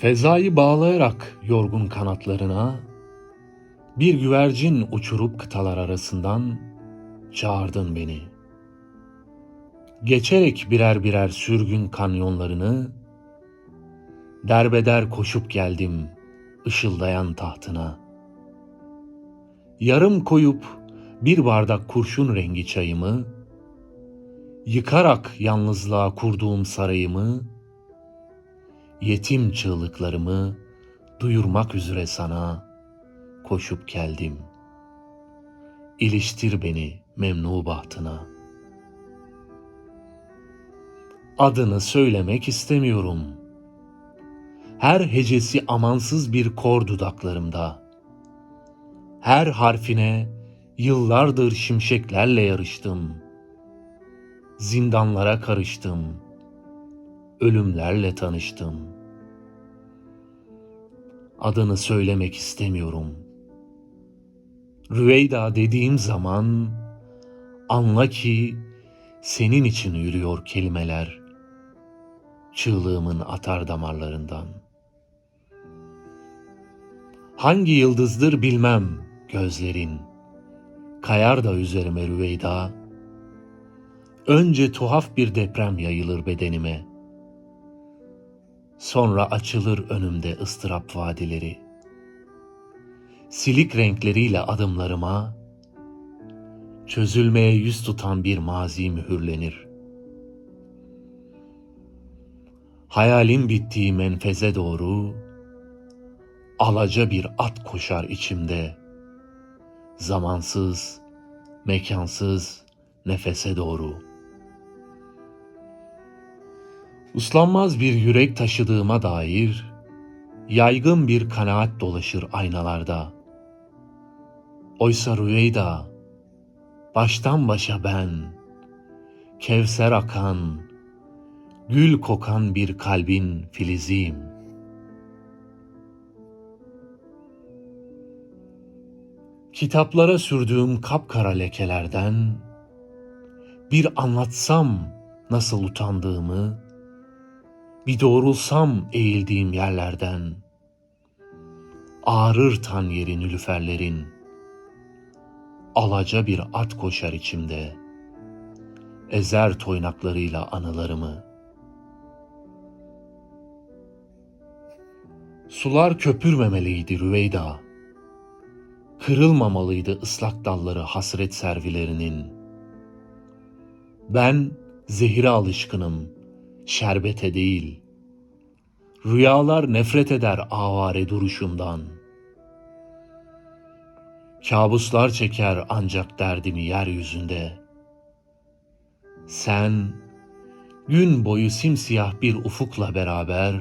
Fezayı bağlayarak yorgun kanatlarına, bir güvercin uçurup kıtalar arasından çağırdın beni. Geçerek birer birer sürgün kanyonlarını, derbeder koşup geldim ışıldayan tahtına. Yarım koyup bir bardak kurşun rengi çayımı, yıkarak yalnızlığa kurduğum sarayımı, yetim çığlıklarımı duyurmak üzere sana koşup geldim. İliştir beni memnu bahtına. Adını söylemek istemiyorum. Her hecesi amansız bir kor dudaklarımda. Her harfine yıllardır şimşeklerle yarıştım. Zindanlara karıştım.'' Ölümlerle tanıştım. Adını söylemek istemiyorum. Rüveyda dediğim zaman anla ki senin için yürüyor kelimeler. Çığlığımın atar damarlarından. Hangi yıldızdır bilmem gözlerin. Kayar da üzerime Rüveyda. Önce tuhaf bir deprem yayılır bedenime.'' Sonra açılır önümde ıstırap vadileri. Silik renkleriyle adımlarıma, çözülmeye yüz tutan bir mazi mühürlenir. Hayalin bittiği menfeze doğru, alaca bir at koşar içimde, zamansız, mekansız nefese doğru.'' Uslanmaz bir yürek taşıdığıma dair yaygın bir kanaat dolaşır aynalarda. Oysa Rüveyda, baştan başa ben, kevser akan, gül kokan bir kalbin filiziyim. Kitaplara sürdüğüm kapkara lekelerden bir anlatsam nasıl utandığımı, bir doğrulsam eğildiğim yerlerden, ağrır tan yeri nülüferlerin, alaca bir at koşar içimde, ezer toynaklarıyla anılarımı. Sular köpürmemeliydi Rüveyda, kırılmamalıydı ıslak dalları hasret servilerinin. Ben zehire alışkınım.'' Şerbete değil. Rüyalar nefret eder avare duruşundan. Kabuslar çeker ancak derdimi yeryüzünde. Sen gün boyu simsiyah bir ufukla beraber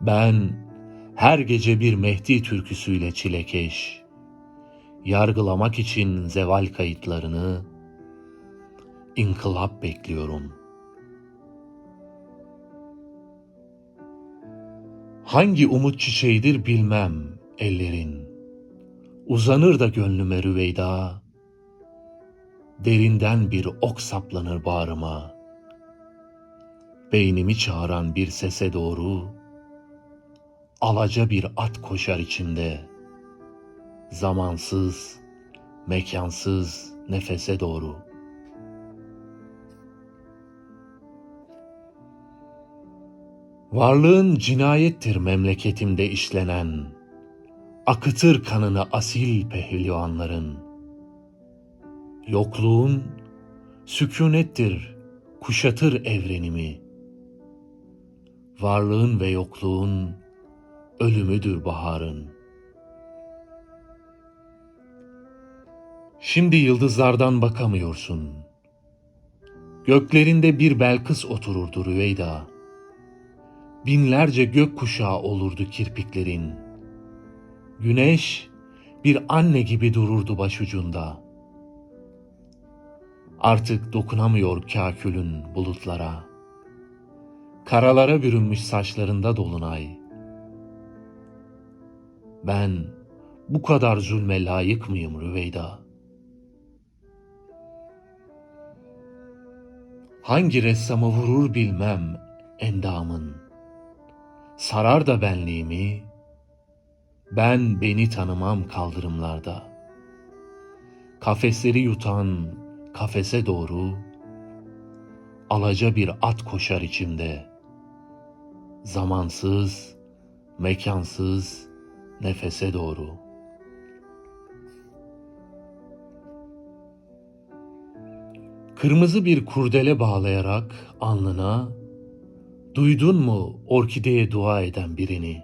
ben her gece bir Mehdi türküsüyle çilekeş yargılamak için zeval kayıtlarını inkılap bekliyorum.'' Hangi umut çiçeğidir bilmem ellerin. Uzanır da gönlüme rüveyda. Derinden bir ok saplanır bağrıma. Beynimi çağıran bir sese doğru. Alaca bir at koşar içimde. Zamansız, mekansız nefese doğru.'' Varlığın cinayettir memleketimde işlenen, akıtır kanını asil pehlivanların. Yokluğun sükunettir, kuşatır evrenimi. Varlığın ve yokluğun ölümüdür baharın. Şimdi yıldızlardan bakamıyorsun. Göklerinde bir Belkıs otururdu Rüveyda.'' Binlerce gök kuşağı olurdu kirpiklerin. Güneş bir anne gibi dururdu başucunda. Artık dokunamıyor kakülün bulutlara. Karalara bürünmüş saçlarında dolunay. Ben bu kadar zulme layık mıyım Rüveyda? Hangi ressamı vurur bilmem endamın.'' Sarar da benliğimi, ben beni tanımam kaldırımlarda. Kafesleri yutan kafese doğru, alaca bir at koşar içimde. Zamansız, mekansız, nefese doğru. Kırmızı bir kurdele bağlayarak alnına, duydun mu orkideye dua eden birini?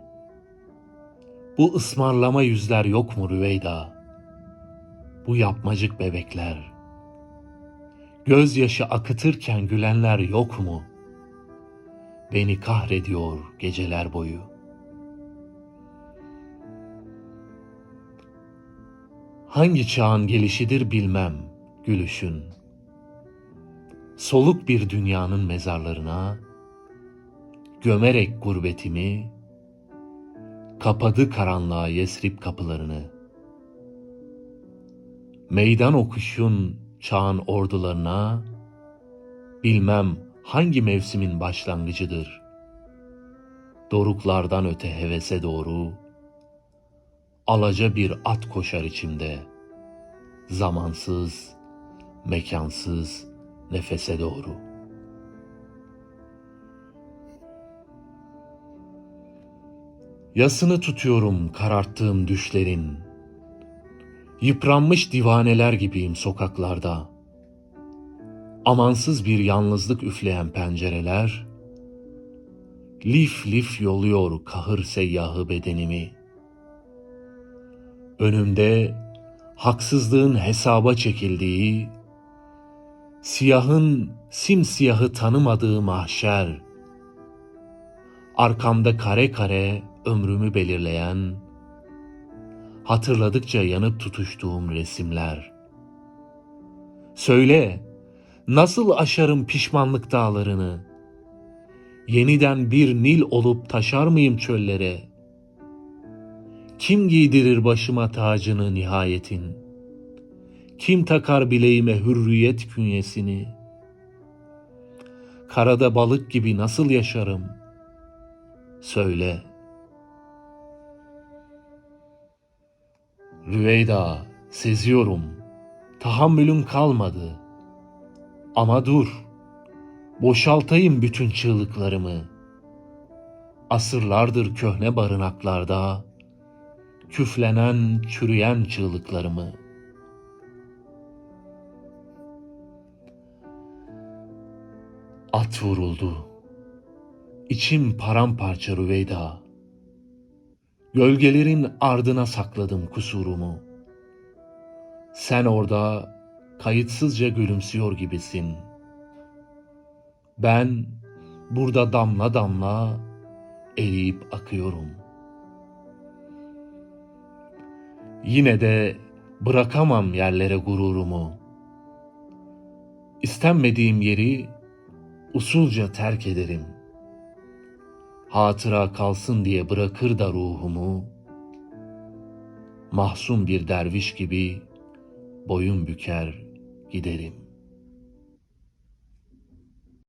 Bu ısmarlama yüzler yok mu Rüveyda? Bu yapmacık bebekler. Gözyaşı akıtırken gülenler yok mu? Beni kahrediyor geceler boyu. Hangi çağın gelişidir bilmem gülüşün. Soluk bir dünyanın mezarlarına gömerek gurbetimi kapadı karanlığa Yesrib kapılarını. Meydan okuşun çağın ordularına bilmem hangi mevsimin başlangıcıdır. Doruklardan öte hevese doğru alaca bir at koşar içimde. Zamansız, mekansız nefese doğru. Yasını tutuyorum kararttığım düşlerin. Yıpranmış divaneler gibiyim sokaklarda. Amansız bir yalnızlık üfleyen pencereler, lif lif yoluyor kahır seyyahı bedenimi. Önümde haksızlığın hesaba çekildiği, siyahın simsiyahı tanımadığı mahşer, arkamda kare kare ömrümü belirleyen, hatırladıkça yanıp tutuştuğum resimler. Söyle, nasıl aşarım pişmanlık dağlarını? Yeniden bir Nil olup taşar mıyım çöllere? Kim giydirir başıma tacını nihayetin? Kim takar bileğime hürriyet künyesini? Karada balık gibi nasıl yaşarım? Söyle.'' Rüveyda, seziyorum. Tahammülüm kalmadı. Ama dur. Boşaltayım bütün çığlıklarımı. Asırlardır köhne barınaklarda küflenen, çürüyen çığlıklarımı. At vuruldu. İçim paramparça Rüveyda. Gölgelerin ardına sakladım kusurumu. Sen orada kayıtsızca gülümsüyor gibisin. Ben burada damla damla eriyip akıyorum. Yine de bırakamam yerlere gururumu. İstenmediğim yeri usulca terk ederim.'' Hatıra kalsın diye bırakır da ruhumu, mahzun bir derviş gibi boyun büker giderim.